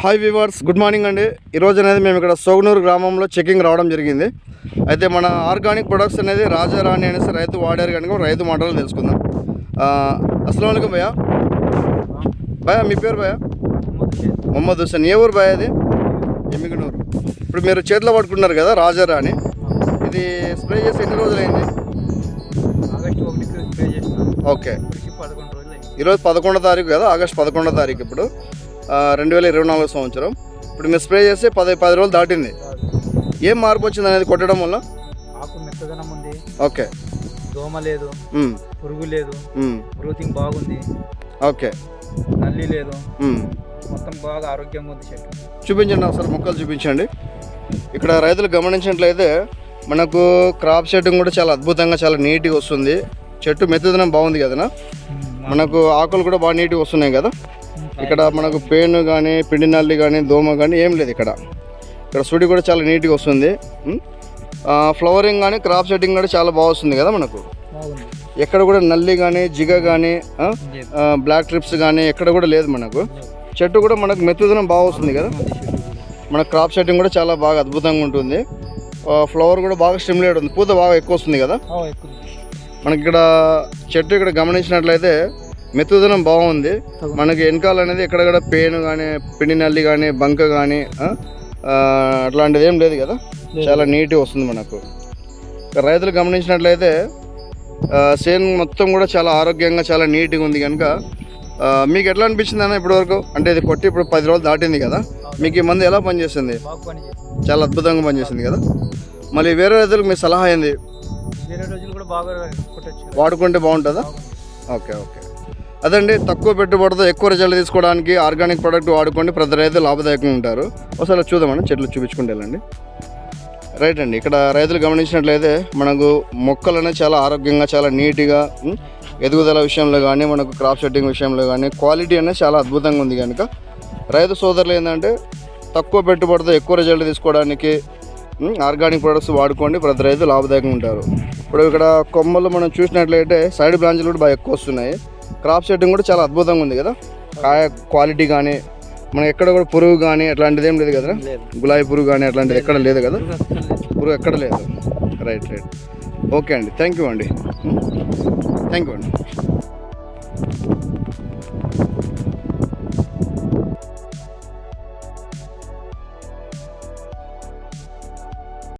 Hi viewers good morning అండి. ఈరోజు అనేది మేము ఇక్కడ సోగనూరు గ్రామంలో చెకింగ్ రావడం జరిగింది. అయితే మన ఆర్గానిక్ ప్రొడక్ట్స్ అనేది రాజారాణి అనేసి రైతు వాడారు కనుక రైతు మాటలు తెలుసుకుందాం. అస్సలం అయికం భయ్యా. భయ్యా మీ పేరు భయ్యా? మొహమ్మద్ హుసేన్ ఏ ఊరు భయ్యా అది ఎమ్మిగనూరు. ఇప్పుడు మీరు చేతిలో పట్టుకున్నారు కదా రాజారాణి. ఇది స్ప్రే చేసి ఎన్ని రోజులైంది? ఓకే ఈరోజు పదకొండో తారీఖు కదా ఆగస్ట్ పదకొండో తారీఖు ఇప్పుడు. రెండు వేల ఇరవై నాలుగు సంవత్సరం. ఇప్పుడు మీరు స్ప్రే చేసి పది పది రోజులు దాటింది. ఏం మార్పు వచ్చింది అనేది కొట్టడం వల్ల? ఆకు మెత్తదనం ఉంది. ఓకే. దోమ లేదు. పురుగు లేదు. మ్మ్. గ్రోతింగ్ బాగుంది. ఓకే. నల్లి లేదు. మొత్తం బాగా ఆరోగ్యంగా ఉంది చెట్టు. చూపించండి ఒకసారి మొక్కలు చూపించండి. ఇక్కడ రైతులు గమనించినట్లయితే మనకు క్రాప్ సెట్టింగ్ కూడా చాలా అద్భుతంగా చాలా నీట్గా వస్తుంది. చెట్టు మెత్తదనం బాగుంది కదా మనకు ఆకులు కూడా బాగా నీట్గా వస్తున్నాయి కదా? ఇక్కడ మనకు పేను కానీ పిండి నల్లి కానీ దోమ కానీ ఏం లేదు ఇక్కడ. ఇక్కడ సుడి కూడా చాలా నీట్గా వస్తుంది. ఫ్లవరింగ్ కానీ క్రాప్ సెట్టింగ్ కూడా చాలా బాగా వస్తుంది కదా మనకు. ఎక్కడ కూడా నల్లి కానీ జిగ కానీ. బ్లాక్ ట్రిప్స్ కానీ ఎక్కడ కూడా లేదు మనకు. చెట్టు కూడా మనకు మెత్తదనం బాగా వస్తుంది కదా. మన క్రాప్ సెట్టింగ్ కూడా చాలా బాగా అద్భుతంగా ఉంటుంది. ఫ్లవర్ కూడా బాగా స్టిమ్యులేట్ ఉంది. పూత బాగా ఎక్కువ వస్తుంది కదా. మనకి ఇక్కడ చెట్టు ఇక్కడ గమనించినట్లయితే మెత్తదనం బాగుంది. మనకి వెనకాల అనేది ఎక్కడక్కడ పేను కానీ పిండి నల్లి కానీ బంక కానీ అట్లాంటిది ఏం లేదు కదా? చాలా నీట్గా వస్తుంది మనకు. రైతులు గమనించినట్లయితే చేను మొత్తం కూడా చాలా ఆరోగ్యంగా చాలా నీట్గా ఉంది కనుక మీకు ఎట్లా అనిపించింది అన్న ఇప్పటివరకు? అంటే ఇది కొట్టి ఇప్పుడు పది రోజులు దాటింది కదా? మీకు ఈ మందు ఎలా పనిచేస్తుంది బాగా పని చేస్తుంది చాలా అద్భుతంగా పనిచేసింది కదా? మళ్ళీ వేరే రైతులకు మీ సలహా ఏంది? వాడుకుంటే బాగుంటుందా? Okay okay. అదండి తక్కువ పెట్టుబడితో ఎక్కువ రిజల్ట్ తీసుకోవడానికి ఆర్గానిక్ ప్రోడక్ట్ వాడుకోండి ప్రతి రైతు లాభదాయకంగా ఉంటారు. ఒకసారి చూద్దామండి చెట్లు చూపించుకుంటే వెళ్ళండి. రైట్ అండి ఇక్కడ రైతులు గమనించినట్లయితే మనకు మొక్కలు చాలా ఆరోగ్యంగా చాలా నీట్గా ఎదుగుదల విషయంలో కానీ మనకు క్రాప్ సెట్టింగ్ విషయంలో కానీ క్వాలిటీ అనేది చాలా అద్భుతంగా ఉంది కనుక. రైతు సోదరులు ఏంటంటే తక్కువ పెట్టుబడితో ఎక్కువ రిజల్ట్ తీసుకోవడానికి ఆర్గానిక్ ప్రొడక్ట్స్ వాడుకోండి ప్రతి రైతు లాభదాయకంగా ఉంటారు. ఇప్పుడు ఇక్కడ కొమ్మలు మనం చూసినట్లయితే సైడ్ బ్రాంచ్లు కూడా బాగా ఎక్కువ వస్తున్నాయి. క్రాప్ సెట్టింగ్ కూడా చాలా అద్భుతంగా ఉంది కదా? కాయ క్వాలిటీ కానీ మనం ఎక్కడ కూడా పురుగు కానీ అట్లాంటిది ఏం లేదు కదా గులాబీ పురుగు కానీ అట్లాంటిది ఎక్కడ లేదు కదా? పురుగు ఎక్కడ లేదు. Right right. ఓకే అండి. థ్యాంక్ యూ అండి. థ్యాంక్ యూ అండి.